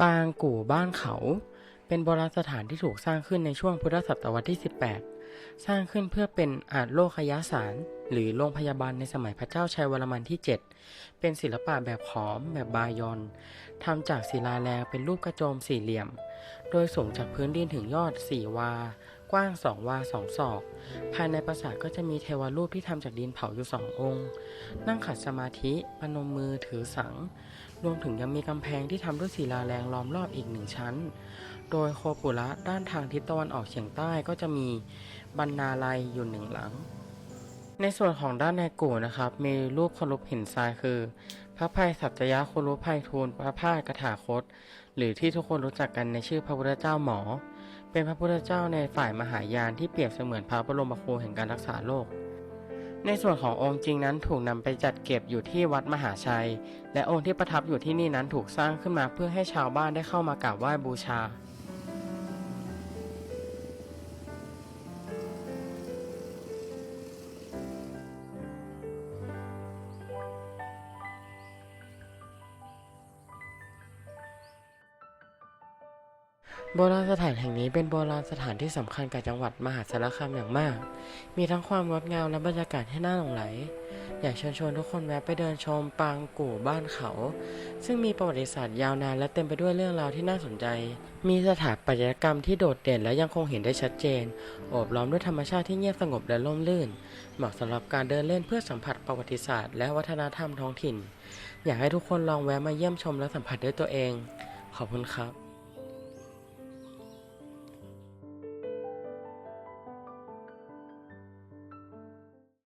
ปางกู่บ้านเขา เป็นโบราณสถานที่ถูกสร้างขึ้นในช่วงพุทธศตวรรษที่ 18 สร้างขึ้นเพื่อเป็นอาจโลคยาสาร หรือโรงพยาบาลในสมัยพระเจ้าชัยวรมันที่ 7 เป็นศิลปะแบบขอมแบบบายอนทำจากศิลาแรงเป็นรูปกระโจมสี่เหลี่ยม โดยสูงจากพื้นดินถึงยอด 4 วา กว้าง 2 วา 2 ศอก ภายในปราสาทก็จะมีเทวรูปที่ทำจากดินเผาอยู่สององค์ นั่งขัดสมาธิปนมมือถือสัง รวมถึงยังมีกำแพงที่ทำด้วยศิลาแรงล้อมรอบอีกหนึ่งชั้น โดยโคปุระด้านทางทิศตะวันออกเฉียงใต้ก็จะมีบรรณาลัยอยู่หนึ่งหลัง ในส่วนของด้านในกู่นะครับ มีรูปเคารพหินทรายคือ พระภัยสัจยะคุรุภัยทูลพระพาสกถาคต หรือที่ทุกคนรู้จักกันในชื่อพระพุทธเจ้าหมอ เป็นพระพุทธเจ้าในฝ่ายมหายานที่เปรียบเสมือนพระบรมครูแห่งการรักษาโลก ในส่วนขององค์จริงนั้นถูกนำไปจัดเก็บอยู่ที่วัดมหาชัย และองค์ที่ประทับอยู่ที่นี่นั้นถูกสร้างขึ้นมาเพื่อให้ชาวบ้านได้เข้ามากราบไหว้บูชา โบราณสถานแห่งนี้เป็นโบราณสถานที่สำคัญกับจังหวัดมหาสารคามอย่างมาก มีทั้งความงดงามและบรรยากาศที่น่าหลงไหล อยากเชิญชวนทุกคนแวะไปเดินชมปางกู่บ้านเขา ซึ่งมีประวัติศาสตร์ยาวนานและเต็มไปด้วยเรื่องราวที่น่าสนใจ มีสถาปัตยกรรมที่โดดเด่นและยังคงเห็นได้ชัดเจน โอบล้อมด้วยธรรมชาติที่เงียบสงบและร่มรื่น เหมาะสำหรับการเดินเล่นเพื่อสัมผัสประวัติศาสตร์และวัฒนธรรมท้องถิ่น อยากให้ทุกคนลองแวะมาเยี่ยมชมและสัมผัสด้วยตัวเอง ขอบคุณครับ